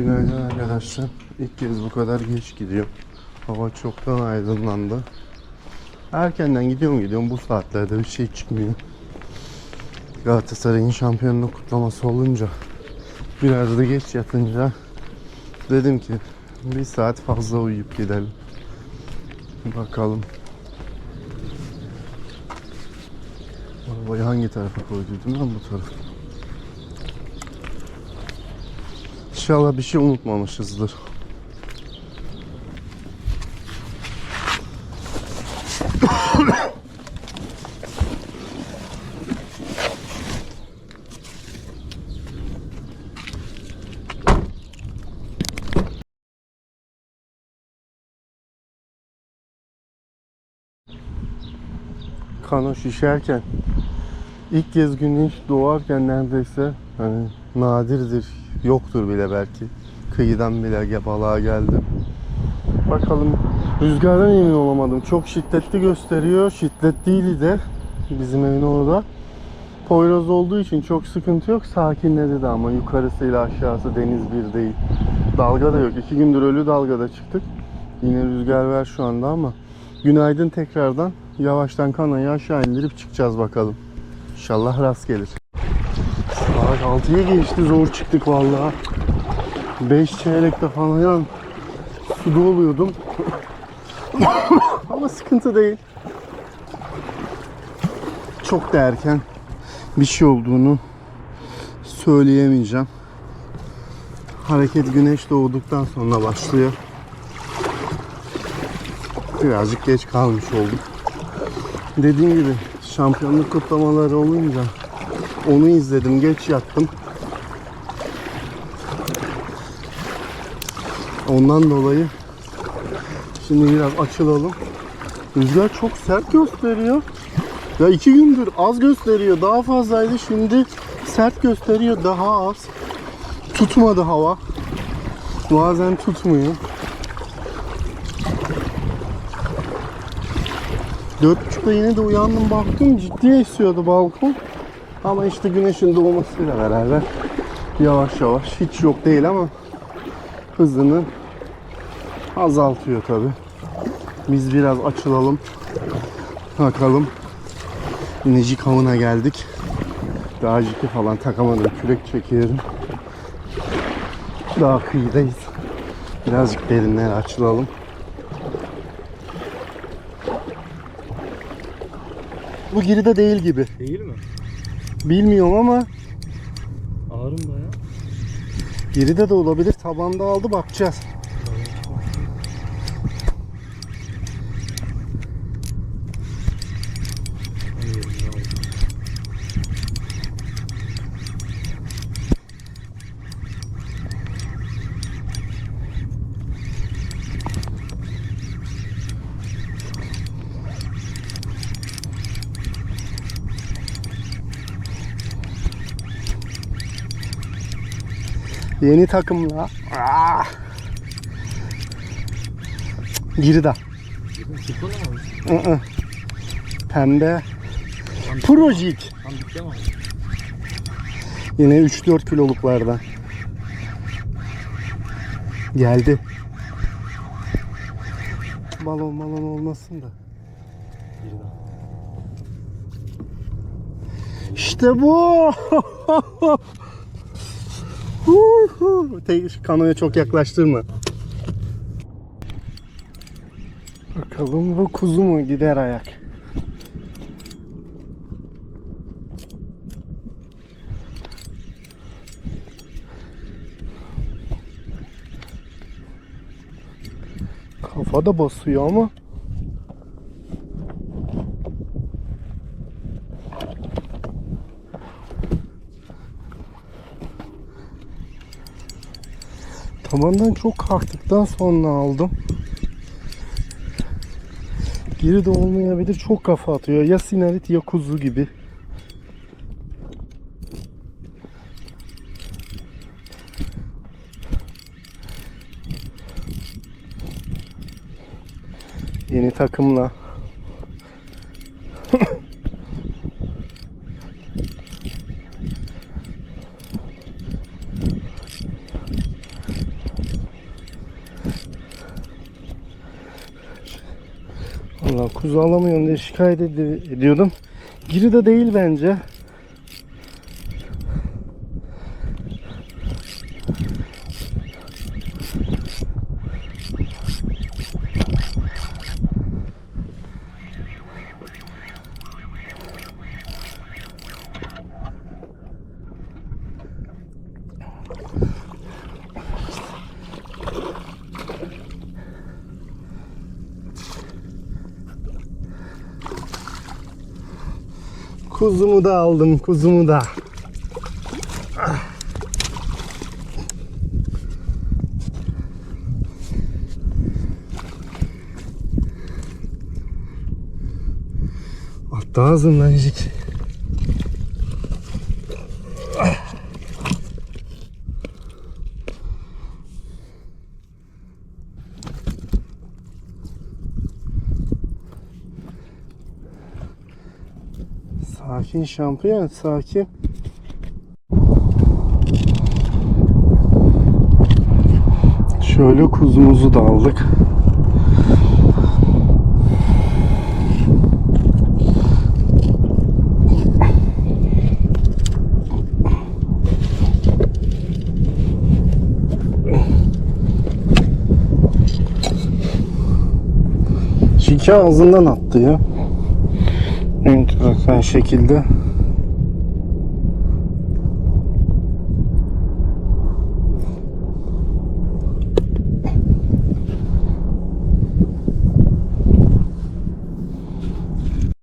Günaydın arkadaşlar. İlk kez bu kadar geç gidiyorum. Hava çoktan aydınlandı. Erkenden gidiyorum gidiyorum bu saatlerde bir şey çıkmıyor. Galatasaray'ın şampiyonluk kutlaması olunca biraz da geç yatınca dedim ki bir saat fazla uyuyup gidelim. Bakalım. Arabayı hangi tarafa koyduydum ben bu tarafa. İnşallah bir şey unutmamışızdır. Kano şişerken ilk kez güneş doğarken neredeyse hani nadirdir yoktur bile belki kıyıdan bile balığa geldim. Bakalım rüzgardan emin olamadım. Çok şiddetli gösteriyor. Şiddet değildi de bizim evin orada. Poyraz olduğu için çok sıkıntı yok. Sakinledi de ama yukarısıyla aşağısı deniz bir değil. Dalga da yok. İki gündür ölü dalgada çıktık. Yine rüzgar var şu anda ama günaydın tekrardan. Yavaştan kanayı aşağı indirip çıkacağız bakalım. İnşallah rast gelir. Saat 6'ya geçti zor çıktık vallahi. 5 çeyrekte falan suda oluyordum. Ama sıkıntı değil. Çok da erken bir şey olduğunu söyleyemeyeceğim. Hareket güneş doğduktan sonra başlıyor. Birazcık geç kalmış olduk. Dediğim gibi şampiyonluk kutlamaları olunca onu izledim. Geç yattım. Ondan dolayı şimdi biraz açılalım. Rüzgar çok sert gösteriyor. Ya iki gündür az gösteriyor. Daha fazlaydı. Şimdi sert gösteriyor. Daha az. Tutmadı hava. Bazen tutmuyor. Dört buçukta yine de uyandım baktım ciddi esiyordu balkon. Ama işte güneşin doğmasıyla beraber yavaş yavaş hiç yok değil ama hızını azaltıyor tabi. Biz biraz açılalım. Bakalım. İnecik havına geldik. Daha jiki falan takamadım. Kürek çekiyorum. Daha kıyıdayız. Birazcık derinlere açılalım. Bu geride değil gibi. Değil mi? Bilmiyorum ama Ağrım baya. geride de olabilir. Tabanda aldı bakacağız. Yeni takımla. Ah! Girida. Hı-hı. Pembe. Projik. Yine 3-4 kiloluklardan. Geldi. Balon balon olmasın da. İşte bu. Tek- Kanoya çok yaklaştırma. Bakalım bu kuzu mu gider ayak. Kafa da basıyor ama. Tabandan çok kalktıktan sonra aldım. Geri de olmayabilir. Çok kafa atıyor. Ya sinerit ya kuzu gibi. Yeni takımla kuzu alamıyorum diye şikayet ed- ediyordum. Giri de değil bence. Kuzumu da aldım, kuzumu da. Attı ağzımdan jik. Sakin şampiyon, sakin. Şöyle kuzumuzu da aldık. Şike ağzından attı ya. Enteresan şekilde.